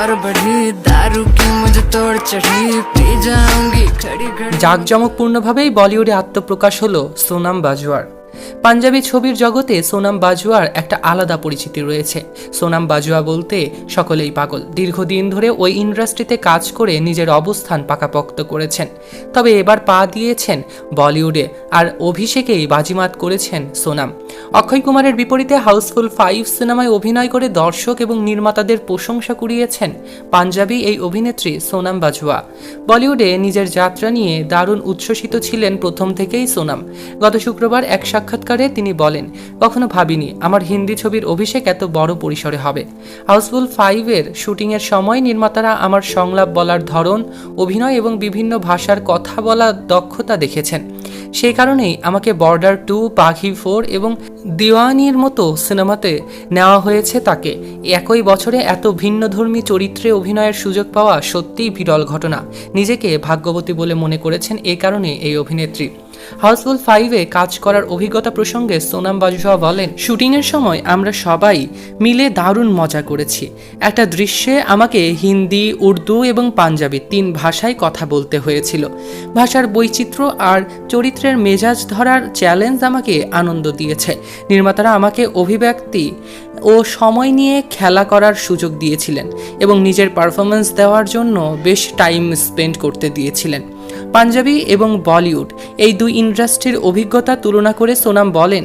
और बढ़ी दारू की मुझे तोड़ चढ़ी पी जाऊंगी खड़ी खड़ी জাঁকজমকপূর্ণভাবেই বলিউডে আত্মপ্রকাশ হলো সোনাম বাজওয়ার পাঞ্জাবি ছবির জগতে সোনাম বাজওয়ার একটা আলাদা পরিচিতি রয়েছে। সোনাম বাজওয়া বলতে সকলেই পাগল। দীর্ঘদিন ধরে ওই ইন্ডাস্ট্রিতে কাজ করে নিজের অবস্থান পাকাপোক্ত করেছেন। তবে এবার পা দিয়েছেন বলিউডে আর অভিষেকেই বাজিমাত করেছেন সোনাম। অক্ষয় কুমারের বিপরীতে হাউসফুল ফাইভ সিনেমায় অভিনয় করে দর্শক এবং নির্মাতাদের প্রশংসা কুড়িয়েছেন পাঞ্জাবি এই অভিনেত্রী সোনাম বাজওয়া। বলিউডে নিজের যাত্রা নিয়ে দারুণ উচ্ছ্বসিত ছিলেন প্রথম থেকেই সোনাম। গত শুক্রবার এক সাক্ষাৎকারে তিনি বলেন, কখনো ভাবিনি, আমার হিন্দি ছবির অভিষেক এত বড় পরিসরে হবে। হাউসফুল ফাইভের শুটিংয়ের সময় নির্মাতারা আমার সংলাপ বলার ধরন, অভিনয় এবং বিভিন্ন ভাষার কথা বলা দক্ষতা দেখেছেন। সেই কারণেই আমাকে বর্ডার টু, পাখি ফোর এবং দিওয়ানির মতো সিনেমাতে নেওয়া হয়েছে তাকে। একই বছরে এত ভিন্নধর্মী চরিত্রে অভিনয়ের সুযোগ পাওয়া সত্যিই বিরল ঘটনা। নিজেকে ভাগ্যবতী বলে মনে করেছেন এই কারণে এই অভিনেত্রী। হাউসফুল ফাইভে কাজ করার অভিজ্ঞতা প্রসঙ্গে সোনাম বাজওয়া বলেন, শুটিংয়ের সময় আমরা সবাই মিলে দারুণ মজা করেছি। একটা দৃশ্যে আমাকে হিন্দি, উর্দু এবং পাঞ্জাবি তিন ভাষায় কথা বলতে হয়েছিল। ভাষার বৈচিত্র্য আর চরিত্রের মেজাজ ধরার চ্যালেঞ্জ আমাকে আনন্দ দিয়েছে। নির্মাতারা আমাকে অভিব্যক্তি ও সময় নিয়ে খেলা করার সুযোগ দিয়েছিলেন এবং নিজের পারফরমেন্স দেওয়ার জন্য বেশ টাইম স্পেন্ড করতে দিয়েছিলেন। পাঞ্জাবি এবং বলিউড, এই দুই ইন্ডাস্ট্রির অভিজ্ঞতা তুলনা করে সোনাম বলেন,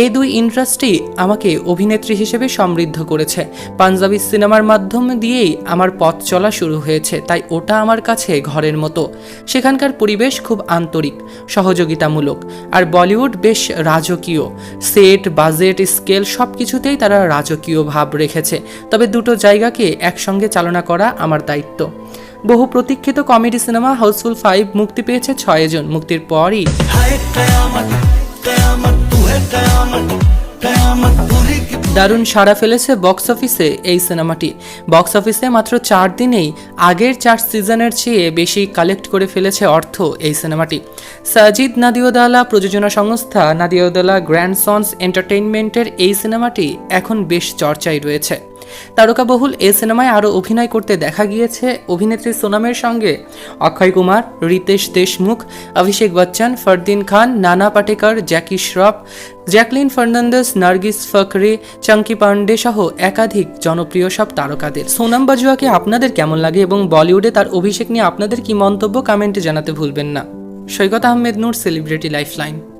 এই দুই ইন্ডাস্ট্রি আমাকে অভিনেত্রী হিসেবে সমৃদ্ধ করেছে। পাঞ্জাবি সিনেমার মাধ্যম দিয়েই আমার পথ চলা শুরু হয়েছে, তাই ওটা আমার কাছে ঘরের মতো। সেখানকার পরিবেশ খুব আন্তরিক, সহযোগিতামূলক, আর বলিউড বেশ রাজকীয়। সেট, বাজেট, স্কেল সব কিছুতেই তারা রাজকীয় ভাব রেখেছে, তবে দুটো জায়গাকে একসঙ্গে চালনা করা আমার দায়িত্ব। বহু প্রতীক্ষিত কমেডি সিনেমা হাউসফুল ফাইভ মুক্তি পেয়েছে ছয় জন মুক্তির পরই। দারুণ সাড়া ফেলেছে বক্স অফিসে এই সিনেমাটি। বক্স অফিসে মাত্র চার দিনেই আগের চার সিজনের চেয়ে বেশি কালেক্ট করে ফেলেছে অর্থ এই সিনেমাটি। সাজিদ নাদিওদালা প্রযোজনা সংস্থা নাদিওদালা গ্র্যান্ড সন্স এন্টারটেইনমেন্টের এই সিনেমাটি এখন বেশ চর্চায় রয়েছে। তারকাবহুল এ সিনেমায় আরও অভিনয় করতে দেখা গিয়েছে অভিনেত্রী সোনামের সঙ্গে। অক্ষয় কুমার, রিতেশ দেশমুখ, অভিষেক বচ্চন, ফরদিন খান, নানা পাটেকর, জ্যাকি শ্রফ, জ্যাকলিন ফার্নান্দেস নার্গিস ফকরে চাঙ্কি পান্ডে সহ একাধিক জনপ্রিয় সব তারকাদের। সোনাম বাজুয়াকে আপনাদের কেমন লাগে এবং বলিউডে তার অভিষেক নিয়ে আপনাদের কি মন্তব্য কমেন্টে জানাতে ভুলবেন না। Saikat Ahmed Noor, celebrity lifeline.